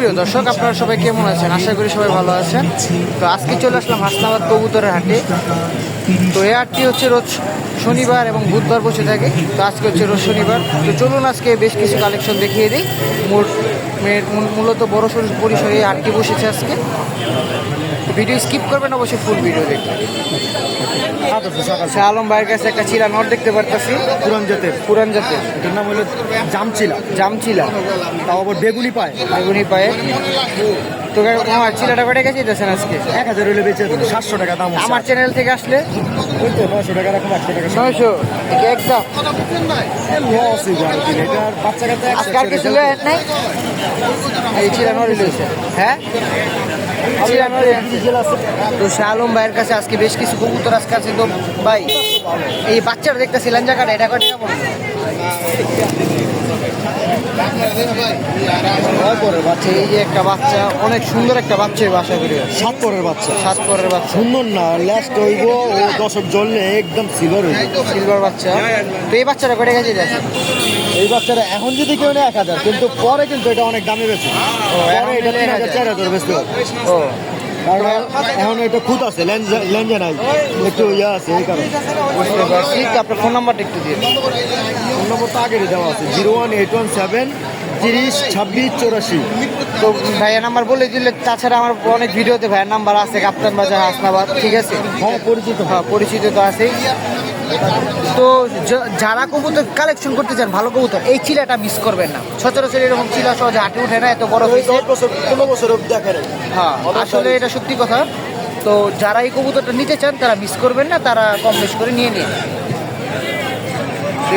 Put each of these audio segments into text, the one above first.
সুপ্রিয় দর্শক, আপনারা সবাই কেমন আছেন? আশা করি সবাই ভালো আছেন। তো আজকে চলে আসলাম হাসনাবাদ কবুতরের হাটে। তো এই হাটটি হচ্ছে রোজ শনিবার এবং বুধবার বসে থাকে। তো আজকে হচ্ছে রোজ শনিবার। তো চলুন আজকে বেশ কিছু কালেকশন দেখিয়ে দিই। মোট মূলত বড় পরিসরে এই হাটটি বসেছে আজকে। ভিডিও স্কিপ করবেন অবশ্যই ফুল ভিডিও দেখবেন। শাহ আলম ভাইয়ের কাছে একটা চিলা নট দেখতে পারতেছি। পুরান জাতের। পুরান জাতের। এটার নাম হলো জামচিলা। জামচিলা। তাও আবার বেগুনি পায়। বেগুনি পায়ে। তো আমার চিলাটা কটে গেছে দিতেছেন আজকে। এক হাজার হলে বেঁচে দেবো সাতশো টাকা দাম। আমার চ্যানেল থেকে আসলে? ওই তো নশো টাকা রাখুন একশো টাকা নয়শো? একদম লস এটার বাচ্চা আজকে আর কিছু নাই? এই চিলা নড়ি হ্যাঁ। তো শাহ আলম ভাইয়ের কাছে আজকে বেশ কিছু কবুতর আজকে আছে। তো ভাই, এই বাচ্চাটা দেখতেছিলেন জায়গাটা, এটা কটে বাচ্চা এই যে একটা বাচ্চা অনেক সুন্দর একটা বাচ্চা এই বাসা করে সাত পরের বাচ্চা। সাত পরের বাচ্চা। সুন্দর না লাস্ট হইব ও দশক জ্বললে একদম সিলভার হইব। সিলভার বাচ্চা। তো এই বাচ্চাটা কটে গেছে এই বাচ্চাটা এখন যদি কেউ নেয় এক হাজার কিন্তু পরে কিন্তু এটা অনেক দামে বেশি এখন পরে এটা তিন হাজার। চার হাজার বেচতে ও। কারণ এখন এটা খুঁত আছে লেঞ্জা নাই। একটু ইয়ে আছে এই কারণে। বুঝতে পারছি। আপনার ফোন নাম্বারটা একটু দিয়ে দিন। ফোন নম্বর তো আগেরই দেওয়া আছে zero one eight one seven তিরিশ ছাব্বিশ চৌরাশি। তো ভাইয়ের নাম্বার বলে দিলে তাছাড়া আমার অনেক ভিডিওতে ভাইয়ের নাম্বার আছে কাপ্তান বাজার হাসনাবাদ ঠিক আছে? হ্যাঁ পরিচিত। হ্যাঁ পরিচিত তো আছেই। তো যারা কবুতর কালেকশন করতে চান ভালো কবুতর এই চিলাটা মিস করবেন না। সচরাচর এরকম চিলা সহজে হাটে উঠে না এত বড় বছর হ্যাঁ আসলে এটা সত্যি কথা। তো যারা এই কবুতরটা নিতে চান তারা মিস করবেন না তারা কম বেশ করে নিয়ে নিন।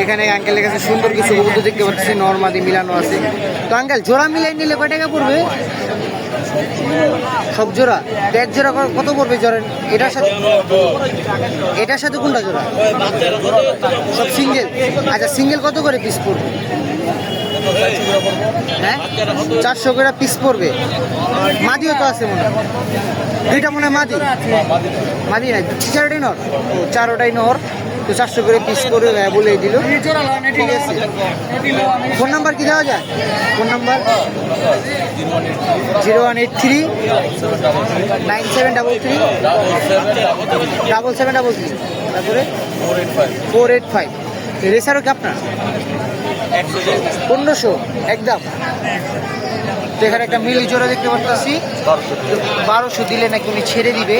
এখানে আঙ্কেলের কাছে সুন্দর কিছু কবুতর দেখতে পাচ্ছি নর্মাদি মিলানো আছে। তো আঙ্কেল জোড়া মিলাই নিলে কয় টাকা পড়বে? সব জোড়া? এক জোড়া কত পড়বে জোড়া এটার সাথে এটার সাথে কোনটা জোড়া? সব সিঙ্গেল আচ্ছা সিঙ্গেল কত করে পিস পড়বে? হ্যাঁ? চারশো করে পিস পড়বে। মাদিও তো আছে মনে হয়। দুইটা মনে হয় মাদি। মাদি নাই। চারোটাই নর? ও, চারোটাই নর। তো চারশো করে পিস করে বলে দিল। ঠিক আছে। ফোন নাম্বার কি দেওয়া যায়? Phone number? Zero one eight three nine seven double three double seven double three. তারপরে? Four eight five. রেসারও কি আপনার? পনেরোশো, একদম। তো এখানে একটা মিল জোড়া দেখতে পাচ্ছি বারোশো দিলে নাকি উনি ছেড়ে দিবে।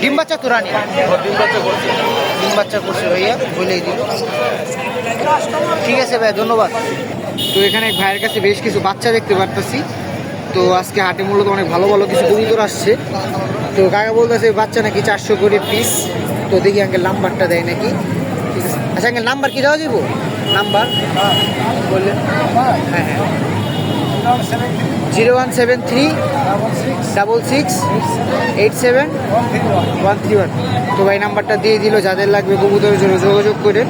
ডিম বাচ্চা তো রানি। ডিম বাচ্চা করছে ভাইয়া, বলেই দিল। ঠিক আছে ভাই ধন্যবাদ। তো এখানে ভাইয়ের কাছে বেশ কিছু বাচ্চা দেখতে পারতেছি। তো আজকে হাটে মূলত অনেক ভালো ভালো কিছু কবুতর আসছে। তো কাকা বলতেছে, বাচ্চা নাকি চারশো করে পিস তো দেখি আঙ্কেল নাম্বারটা দেয় নাকি। আচ্ছা আঙ্কেল নাম্বার কি দেওয়া যাব নাম্বার বললেন। হ্যাঁ হ্যাঁ। Zero one seven three double six eight seven one three one. তো ভাই নাম্বারটা দিয়ে দিল, যাদের লাগবে কবুতরের জন্য যোগাযোগ করে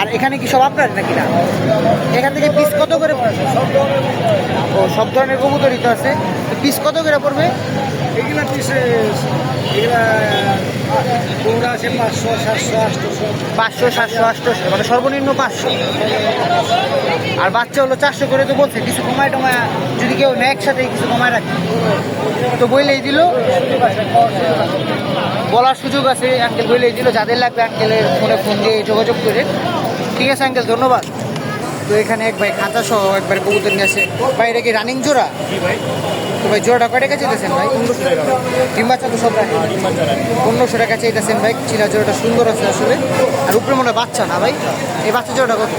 আর এখানে কি সব আপনার নাকি না? এখান থেকে পিস কত করে ও সব ধরনের কবুতরই তো আছে। পিস কত করে পড়বে? এগুলা পিসে এগুলা তোমরা আছে পাঁচশো সাতশো আটশো। পাঁচশো সাতশো মানে সর্বনিম্ন পাঁচশো। আর বাচ্চা হলো চারশো করে তো বলছে কিছু কমায় টমায় যদি কেউ নেয় একসাথে কিছু কমায় রাখে। তো বইলেই দিল। বলার সুযোগ আছে আঙ্কেল বইলেই দিল। যাদের লাগবে আঙ্কেলের ফোনে ফোন দিয়ে যোগাযোগ করে। ঠিক আছে আঙ্কেল ধন্যবাদ। তো এখানে এক ভাই খাঁচা সহ একবার কবুতর নিয়ে আসে। ভাই এটা কি রানিং জোড়া? তো ভাই জোড়াটা কয় টাকা চাইতেছেন ভাই? ডিম বাচ্চা তো সব রানিং পনেরোশো টাকা চাইতেছেন ভাই। চিরা জোড়াটা সুন্দর আছে আসলে। আর উপরে মনে বাচ্চা না ভাই? এই বাচ্চা জোড়াটা কত?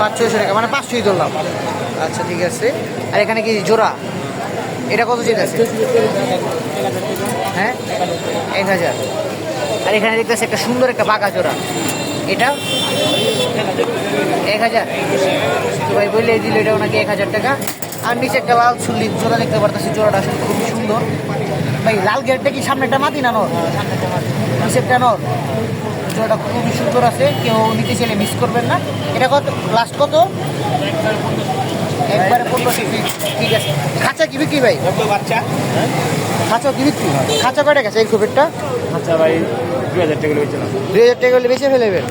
পাঁচ ছয়শো টাকা। মানে পাঁচশোই ধরলাম। আচ্ছা ঠিক আছে। আর এখানে কি জোড়া? এটা কত চাইতেছে হ্যাঁ? এক হাজার। আর এখানে দেখতেছে একটা সুন্দর একটা বাঘা জোড়া। এটা? এক হাজার? তো ভাই বললে দিল এটা ওনাকে এক হাজার টাকা। আর নিচে একটা লাল চুল্লি জোড়া দেখতে পারতেছি জোড়াটা আসলে খুবই সুন্দর। ভাই লাল গেটটা কি সামনে একটা মাটি না নর? নিচে একটা নর। জোড়াটা খুবই সুন্দর আছে কেউ নিতে চাইলে মিস করবেন না। এটা কত? লাস্ট কত? একবারে পনেরোশো ঠিক আছে। খাঁচা কি বিক্রি ভাই? বাচ্চা। খাঁচা কি বিক্রি? খাঁচা কয়টা গেছে এই খোপেরটা ভাই দুই হাজার টাকা বেচে দুই হাজার টাকা হলে বেঁচে ফেলেবেন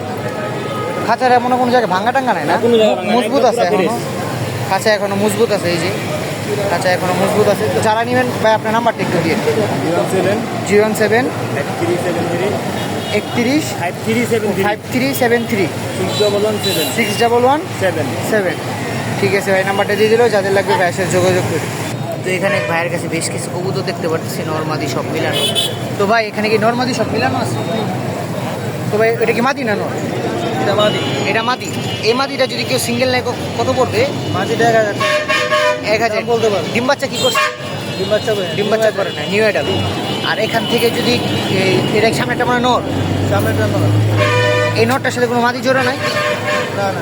খাঁচার এমন কোনো জায়গায় ভাঙা টাঙ্গা নাই না? মজবুত আছে এখনও। খাঁচা এখনও মজবুত আছে এই যে। খাঁচা এখনও মজবুত আছে। তো যারা নেবেন ভাই আপনার নাম্বারটা একটু দিয়ে জিরো ওয়ান সেভেন একত্রিশ five three seven three six double one seven seven. Seven. ঠিক আছে ভাই নাম্বারটা দিয়ে দিল। যাদের লাগবে ভাইয়ের যোগাযোগ করে। তো এখানে ভাইয়ের কাছে বেশ কিছু কবুতর দেখতে পাচ্ছি নর্মাদি সব মিলানো। তো ভাই এখানে কি নর্মাদি সব মিলানো আছে? তো ভাই এটা কি মাদি না নর? এটা মাদি। এটা মাদি। এই মাদিটা যদি কেউ সিঙ্গেল নেয় কত পড়বে? মাদি এক হাজার এক হাজার। বলতে পারব। ডিম বাচ্চা কি করছে? ডিম বাচ্চা করে ডিম বাচ্চা করে না নিউ এডাল আর এখান থেকে যদি এটা সামনে একটা মানে নর? সামনেটা নর এই নটটার সাথে কোনো মাদি জোড়া নাই? না না।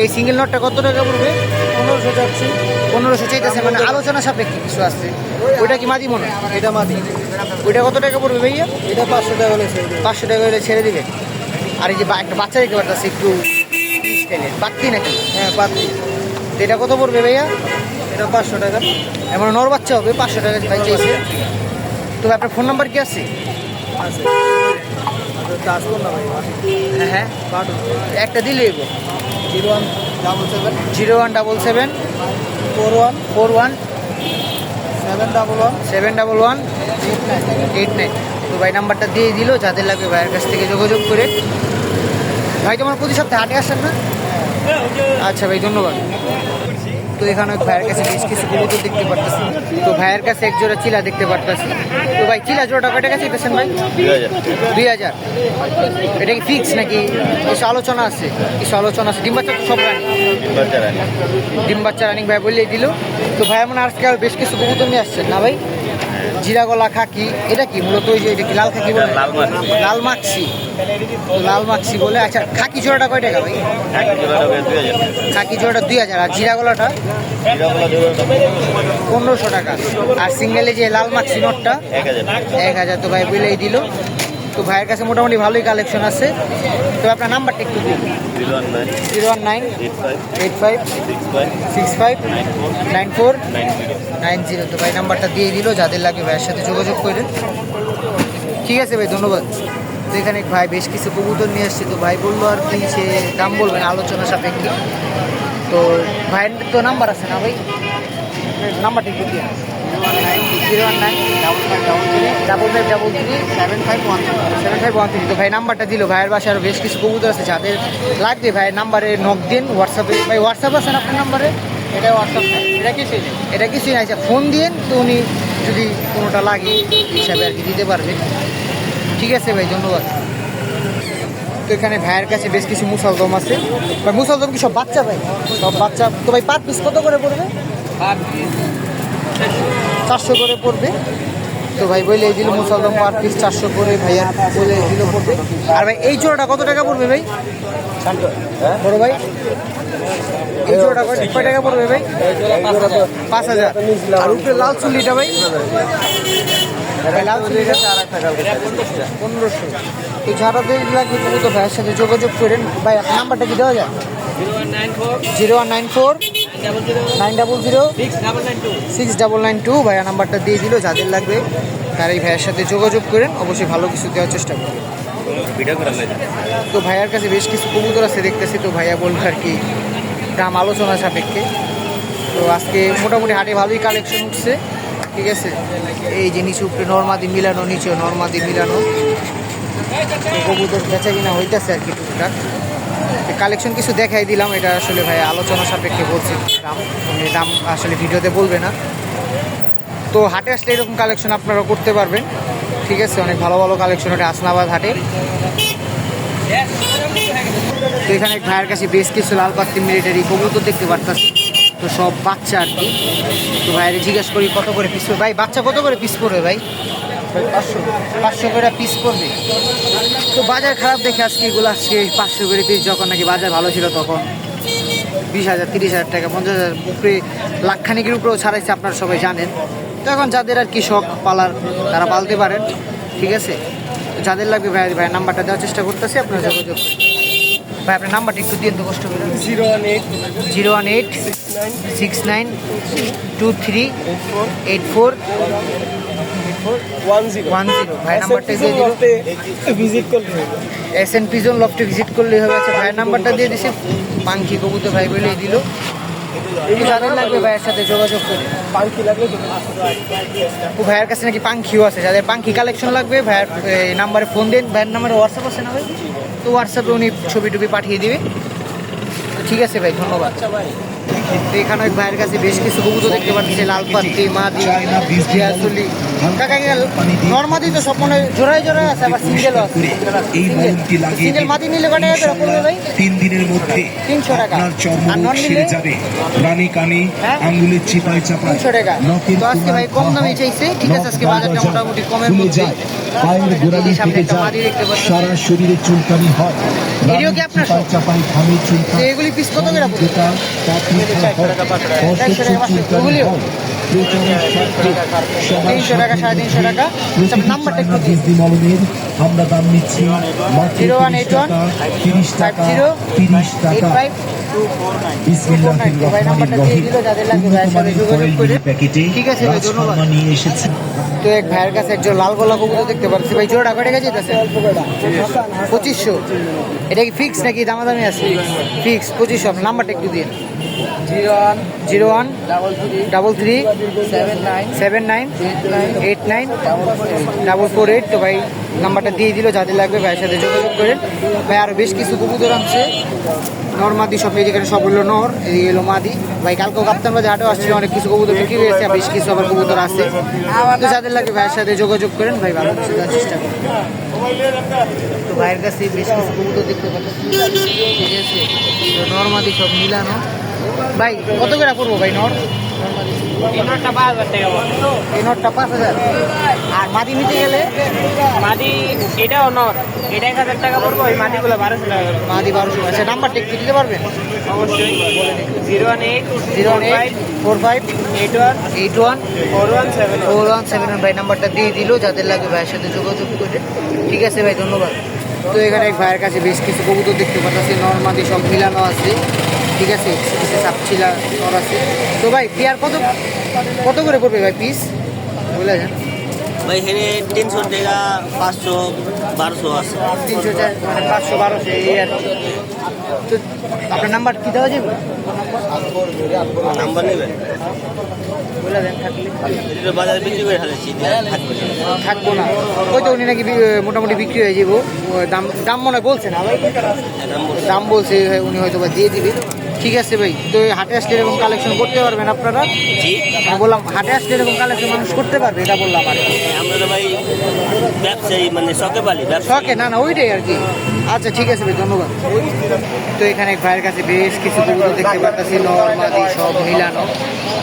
এই সিঙ্গেল নটটা কত টাকা পড়বে? পনেরোশো যাচ্ছি। পনেরোশো চাইতেছে মানে আলোচনা সাপেক্ষে কিছু আছে। ওইটা কি মাদি মনে? এটা মাদি। ওইটা কত টাকা পড়বে ভাইয়া? এটা পাঁচশো টাকা হলে পাঁচশো টাকা হলে ছেড়ে দিবে? আর এই যে একটা বাচ্চা দেখতে পারতেছে একটু বাত্তি নাকি? হ্যাঁ পাতি তো এটা কত পড়বে ভাইয়া? এটা পাঁচশো টাকা। এমন নর বাচ্চা হবে পাঁচশো টাকা ভাই চাইছে। তো আপনার ফোন নাম্বার কি আছে? ভাই? হ্যাঁ হ্যাঁ। একটা দিলেই zero one double seven. Zero one double seven. Four one four one seven double one seven double one eight nine. তো ভাই নাম্বারটা দিয়ে দিল যাদের লাগবে ভাইয়ের কাছ থেকে যোগাযোগ করে। ভাই তোমার প্রতি সপ্তাহে হাটে আসেন না? আচ্ছা ভাই ধন্যবাদ। তো এখানে ওই ভাইয়ের কাছে বেশ কিছু কবুতর দেখতে পারতেছি। তো ভাইয়ের কাছে এক জোড়া চিলা দেখতে পারতেছি। তো ভাই চিলা জোড়াটা কেটে গেছে চাইতেছেন ভাই? দুই হাজার। এটা কি ফিক্স নাকি? কিছু আলোচনা আছে? কিছু আলোচনা আছে? ডিম বাচ্চা তো সব রানি। ডিম বাচ্চা রানিং। ভাই বললেই দিল। তো ভাই এমন আজকে আর বেশ কিছু কবুতর নিয়ে আসছেন না ভাই? জিরা গলা খাকি এটা কি? মূলত ওই যে এটা কি লাল খাকি বলে? লাল মাক্সি। লাল মাক্সি বলে আচ্ছা খাকি জোড়াটা কয় টাকা ভাই? খাকি জোড়াটা দুই হাজার আর জিরা গলাটা? পনেরোশো টাকা। আর সিঙ্গেলে যে লাল মাক্সি নোটটা? এক হাজার তো ভাই বিলেই দিল। তো ভাইয়ের কাছে মোটামুটি ভালোই কালেকশন আছে। তো আপনার নাম্বারটা একটু দিন zero one nine eight five six five nine four nine zero. তো ভাই নাম্বারটা দিয়ে দিল যাদের লাগে ভাইয়ের সাথে যোগাযোগ করে ঠিক আছে ভাই ধন্যবাদ। তো এখানে ভাই বেশ কিছু কবুতর নিয়ে আসছে। তো ভাই বলল আর কি সে দাম বলবেন আলোচনা সাপেক্ষে। তো ভাইয়ের তো নাম্বার আছে না ভাই? নাম্বারটা একটু দিয়ে double five double three seven five one seven five one three তো ভাই নাম্বারটা দিল। ভাইয়ের বাসায় আরও বেশ কিছু কবুতর আছে যাদের লাগবে ভাইয়ের নাম্বারে নক দিন হোয়াটসঅ্যাপে ভাই হোয়াটসঅ্যাপ আছে না আপনার নাম্বারে এটা হোয়াটসঅ্যাপ এটা কিছুই নেই এটা কিছুই নাই ফোন দিন তো উনি যদি কোনোটা লাগে হিসাবে আর কি দিতে পারবে। ঠিক আছে ভাই ধন্যবাদ। তো এখানে ভাইয়ের কাছে বেশ কিছু মুসালদম আছে। ভাই মুসালদম কি সব বাচ্চা ভাই? সব বাচ্চা তো ভাই পার পিস কত করে পড়বে? চারশো করে পড়বে। তো ভাই বলে দিল মুসালদম পার পিস চারশো করে ভাইয়া বলে দিল পড়বে। আর ভাই এই জোড়াটা কত টাকা পড়বে ভাই? বড় ভাই? এই জোড়াটা কয় কয় টাকা পড়বে ভাই? পাঁচ হাজার। আর উপরে লাল চুল্লিটা ভাই? ভাই, পনেরোশো। এই তো ভাইয়ের সাথে যোগাযোগ করেন। ভাই নাম্বারটা কি দেওয়া যায়? Zero one nine four. Nine double zero. Six double nine two. ভাইয়া নাম্বারটা দিয়ে দিল যাদের লাগবে। তার এই ভাইয়ের সাথে যোগাযোগ করেন অবশ্যই ভালো কিছু দেওয়ার চেষ্টা করবেন। তো ভাইয়ার কাছে বেশ কিছু কবুতর আছে দেখতেছি তো ভাইয়া বলব আর কি দাম আলোচনা সাপেক্ষে। তো আজকে মোটামুটি হাটে ভালোই কালেকশন উঠছে ঠিক আছে? এই যে নিচে উপরে নর্মাদি মিলানো নিচে নর্মাদি মিলানো। কবুতর বেচা কিনা হইতেছে আর কি টুকটাক। কালেকশন কিছু দেখাই দিলাম, এটা আসলে ভাই আলোচনা সাপেক্ষে বলছি দাম। দাম আসলে ভিডিওতে বলবে না। তো হাটে আসলে এরকম কালেকশন আপনারা করতে পারবেন। ঠিক আছে, অনেক ভালো ভালো কালেকশন ওটা আসনাবাদ হাটে। তো এখানে ভাইয়ের কাছে বেশ কিছু লাল পাত্তি মিলিটারি কবুতর দেখতে পারতাছি। তো সব বাচ্চা আর কি। তো ভাইয়ের জিজ্ঞেস করি, কত করে পিস ভাই, বাচ্চা কত করে পিস পড়বে ভাই? পাঁচশো পাঁচশো করে পিস পড়বে তো বাজার খারাপ দেখে আজকে এগুলো আজকে পাঁচশো করে পিস যখন নাকি বাজার ভালো ছিল তখন বিশ হাজার তিরিশ হাজার টাকা পঞ্চাশ হাজার উপরে লাখখানিকের উপরেও ছাড়াইছে আপনারা সবাই জানেন। তো এখন যাদের আর কি শখ পালার তারা পালতে পারেন ঠিক আছে? যাদের লাগবে ভাই ভাই নাম্বারটা দেওয়ার চেষ্টা করতেছি আপনারা যোগাযোগ করুন। ভাই আপনার নাম্বারটা একটু দিয়ে কষ্ট করে zero one eight zero one eight six nine two three eight four four one zero. One zero. ভাই নাম্বারটা দিয়ে দিল। ভিজিট এস এন পিজন লফটে ভিজিট করলেই হবে। আচ্ছা ভাইয়ের নাম্বারটা দিয়ে দিছি। পাঙ্কি কবুতর ভাই দিল। যাদের লাগবে ভাইয়ের সাথে যোগাযোগ করে। পাঙ্কি লাগলে ও ভাইয়ের কাছে নাকি পাঙ্খিও আছে। যাদের পাঙ্খি কালেকশন লাগবে ভাইয়ের এই নাম্বারে ফোন দিন। ভাইয়ের নাম্বারে হোয়াটসঅ্যাপ আছে না ভাই? তো হোয়াটসঅ্যাপে উনি ছবি টবি পাঠিয়ে দিবে। ঠিক আছে ভাই ধন্যবাদ। তো এখানে এক ভাইয়ের কাছে বেশ কিছু কবুতর দেখতে পাচ্ছি লাল পাত্তি মাদি জিয়াসুলি কাকা নর্মাদি তো সব মনে জোড়ায় জোড়ায় আছে আবার সিঙ্গেলও আছে। সিঙ্গেল মাদি নিলে টাকা করে পড়বে ভাই তিন দিনের মধ্যে 300 টাকা। আর নন নিলে? যাবে। রানী কানে হ্যাঁ? আঙ্গুলের চিপায় চাপায়। তিনশো টাকা। তো আজকে ভাই কম দামে চাইছে ঠিক আছে আজকে বাজারটা মোটামুটি কমের মধ্যে। পায়ের গোড়ালি থেকে যায়। সারা শরীরে চুলকানি হয়। চাপায় ঘামে পড়বে যেটা চুলকানি হয়। সাড়ে তিনশো টাকা। নাম্বারটা আমরা দাম নিচ্ছি জিরো তিরিশ তো এক লাল দেখতে পাচ্ছি। ভাই পঁচিশশো। এটা কি ফিক্স নাকি দামাদামি আছে? ফিক্স পঁচিশশো। নাম্বারটা একটু দিন zero one zero one double three double three seven nine seven nine eight nine double four eight তো ভাই নাম্বারটা দিয়ে দিল যাদের লাগবে ভাইয়ের সাথে যোগাযোগ করেন ভাই আরও বেশ কিছু কবুতর আনছে। নর্মাদি সব যেখানে সব হলো নর এই হলো মাদি। ভাই কালকেও কাপ্তান বাজে হাটও আসছিল অনেক কিছু কবুতর বিক্রি হয়েছে আর বেশ কিছু আবার কবুতর আছে। তো যাদের লাগবে ভাইয়ের সাথে যোগাযোগ করেন ভাই ভালো কিছু দেওয়ার চেষ্টা করেন। তো ভাইয়ের কাছে বেশ কিছু কবুতর দেখতে পাচ্ছি। ঠিক আছে নর্মাদি সব মিলানো। ভাই কত করে পড়ব ভাই নর নটটা পাঁচ হাজার টাকা পড়বে। এই নটটা পাঁচ হাজার। আর মাদি নিতে গেলে? মাদি এটাও নর এটা এক হাজার টাকা পড়ব ওই মাদিগুলো বারোশো টাকা মাদি বারোশো আচ্ছা নাম্বারটা একটু দিতে পারবেন? অবশ্যই। Zero one eight zero one eight four five eight one eight one four one seven four one seven ভাই নাম্বারটা দিয়ে দিল যাদের লাগবে ভাইয়ের সাথে যোগাযোগ করে। ঠিক আছে ভাই ধন্যবাদ। তো এখানে এক ভাইয়ের কাছে বেশ কিছু কবুতর দেখতে পাচ্ছি নর্মাদি সব মিলানো আছে। ঠিক আছে কিছু সাপছিলা নর আছে। তো ভাই পেয়ার কত কত করে পড়বে ভাই পিস বলে যান ভাই এখানে তিনশো টাকা পাঁচশো বারোশো আছে। তিনশো চার মানে পাঁচশো বারোশো এই আর তো আপনার নাম্বার কি দেওয়া যাবে? নাম্বার নেবেন? বলে দেন থাকলে। বাজারে বিক্রি করে ফেলেছি থাকব না। ওই তো উনি নাকি মোটামুটি বিক্রি হয়ে যাব। দাম দাম মনে হয় বলছে না দাম দাম বলছে উনি হয়তো বা দিয়ে দিবে। ঠিক আছে ভাই তো হাটে আসলে এরকম কালেকশন করতে পারবেন আপনারা? বললাম হাটে আসলে এরকম কালেকশন মানুষ করতে পারবে এটা বললাম আর আমরা তো ভাই ব্যবসায়ী মানে শখে পালি শখে? না না ওইটাই আর কি। আচ্ছা ঠিক আছে ভাই ধন্যবাদ। তো এখানে ভাইয়ের কাছে বেশ কিছু কবুতর দেখতে পাচ্ছি নর্মাদি সব মিলানো।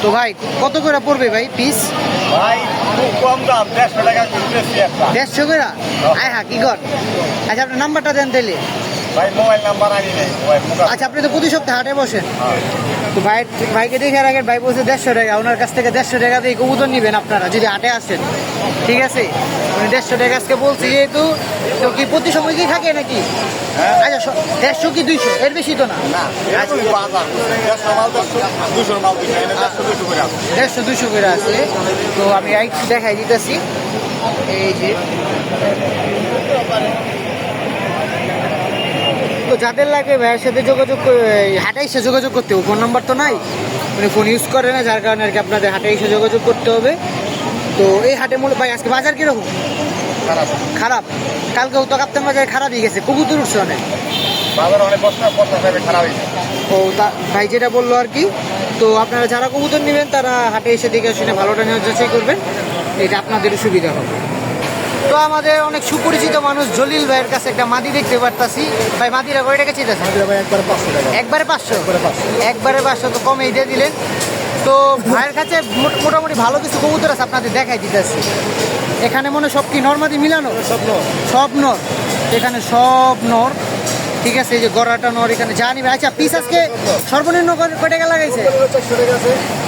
তো ভাই কত করে পড়বে ভাই পিস ভাই খুব কম দাম দেড়শো টাকা দেড়শো করে? আয় হ্যাঁ কি কর। আচ্ছা আপনার নাম্বারটা দেন তাইলে। ভাই মোবাইল নাম্বার আনি নেই মোবাইল মোবাইল আচ্ছা আপনি তো প্রতি সপ্তাহে হাটে বসেন তো ভাই ভাইকে দেখে ভাই বলছে দেড়শো টাকা ওনার কাছ থেকে দেড়শো টাকা দিয়ে কবুতর নেবেন আপনারা যদি হাটে আসেন। ঠিক আছে? উনি দেড়শো টাকা আজকে বলছি যেহেতু তো কি প্রতি সময় কি থাকে নাকি? আচ্ছা স- দেড়শো কি দুইশো? এর বেশি তো না? দেড়শো দুশো করে আছে। তো আমি একটু দেখাই দিতেছি। এই যে যাদের লাগে ভাইয়ের সাথে যোগাযোগ করে- এই হাটে এসে যোগাযোগ করতে হবে। ফোন নাম্বার তো নাই। মানে ফোন ইউজ করে না যার কারণে আর কি আপনাদের হাটে এসে যোগাযোগ করতে হবে। তো এই হাটে মূল ভাই আজকে বাজার কীরকম? খারাপ। খারাপ? কালকেও তো কাপ্তান বাজার খারাপই গেছে। কবুতর উঠছে অনেক। বাজার অনেক বস্তা বস্তা খারাপ ও তা ভাই যেটা বলল আর কি তো আপনারা যারা কবুতর নেবেন তারা হাটে এসে দেখে শুনে ভালোটা নেওয়ার যাচাই করবেন। এটা আপনাদেরও সুবিধা হবে। তো আমাদের অনেক সুপরিচিত মানুষ জলিল ভাইয়ের কাছে একটা মাদি দেখতে পারতাছি। ভাই মাদিরা কয় টাকা চেয়েছে একবার একবারে পাঁচশো? একবারে পাঁচশো। তো কমে দিয়ে দিলেন। তো ভাইয়ের কাছে মোট- মোটামুটি ভালো কিছু কবুতর আছে আপনাদের দেখাই দিতেছি। এখানে মনে হয় সব কি নর্মাদি মিলানো? সব নর। এখানে সব নর। ঠিক আছে এই যে গড়াটা নর এখানে। জানি ভাই আচ্ছা পিস আজকে সর্বনিম্ন কয় টাকা লাগাইছে?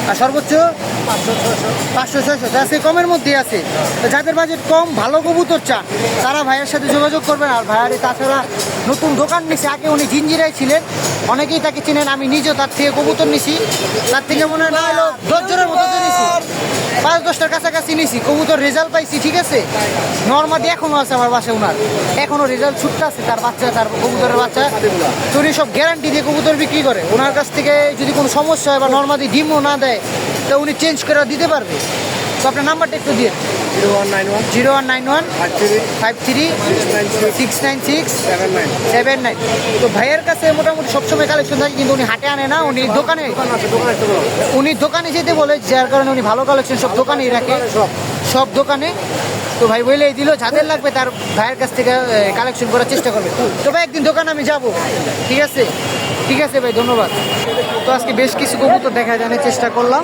আর সর্বোচ্চ? পাঁচশো, ছয়শো তো কমের মধ্যে আছে। যাদের বাজেট কম, ভালো কবুতর চান, তারা ভাইয়ের সাথে যোগাযোগ করবেন। আর ভাইয়ার তাছাড়া নতুন দোকান নিছে। আগে উনি জিঞ্জিরাই ছিলেন। অনেকেই তাকে চিনেন, আমি নিজেও তার থেকে কবুতর নিছি। তার থেকে মনে হয় না হলো মতো নিছি। পাঁচ দশটার কাছাকাছি নিয়েছি কবুতর রেজাল্ট পাইছি, ঠিক আছে? নর্মাদি এখনও আছে আমার বাসায় ওনার এখনও রেজাল্ট ছুটতে আছে, তার বাচ্চা, তার কবুতরের বাচ্চা। তো উনি সব গ্যারান্টি দিয়ে কবুতর বিক্রি করে। ওনার কাছ থেকে যদি কোনো সমস্যা হয় বা নর্মাদি ডিমও না দেয়, তা উনি চেঞ্জ করে দিতে পারবে। তো আপনার নাম্বারটা একটু দিয়ে zero one nine one zero one nine one five three five three six nine six seven nine seven nine তো ভাইয়ের কাছে মোটামুটি সবসময় কালেকশন থাকে কিন্তু উনি হাটে আনে না উনি দোকানে দোকান বলো উনি দোকানে যেতে বলে যার কারণে উনি ভালো কালেকশন সব দোকানেই রাখে। সব। দোকানে। তো ভাই বলেই দিল যাদের লাগবে তার ভাইয়ের কাছ থেকে কালেকশন করার চেষ্টা করবে। তো ভাই একদিন দোকানে আমি যাব। ঠিক আছে? ঠিক আছে ভাই ধন্যবাদ। তো আজকে বেশ কিছু কবুতর দেখা জানার চেষ্টা করলাম।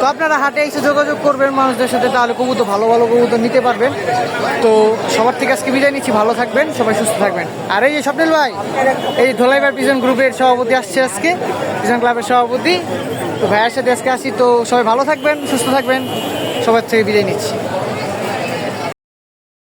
তো আপনারা হাটে এসে যোগাযোগ করবেন, মানুষদের সাথে তাহলে কবুতর, ভালো ভালো কবুতর নিতে পারবেন। তো সবার থেকে আজকে বিদায় নিচ্ছি, ভালো থাকবেন, সবাই সুস্থ থাকবেন। আর এই যে স্বপ্নিল ভাই, এই ধোলাইবার পিজন গ্রুপের সভাপতি আসছে আজকে, পিজন ক্লাবের সভাপতি। তো ভাইয়ের সাথে আজকে আসি, তো সবাই ভালো থাকবেন, সুস্থ থাকবেন, সবার থেকে বিদায় নিচ্ছি।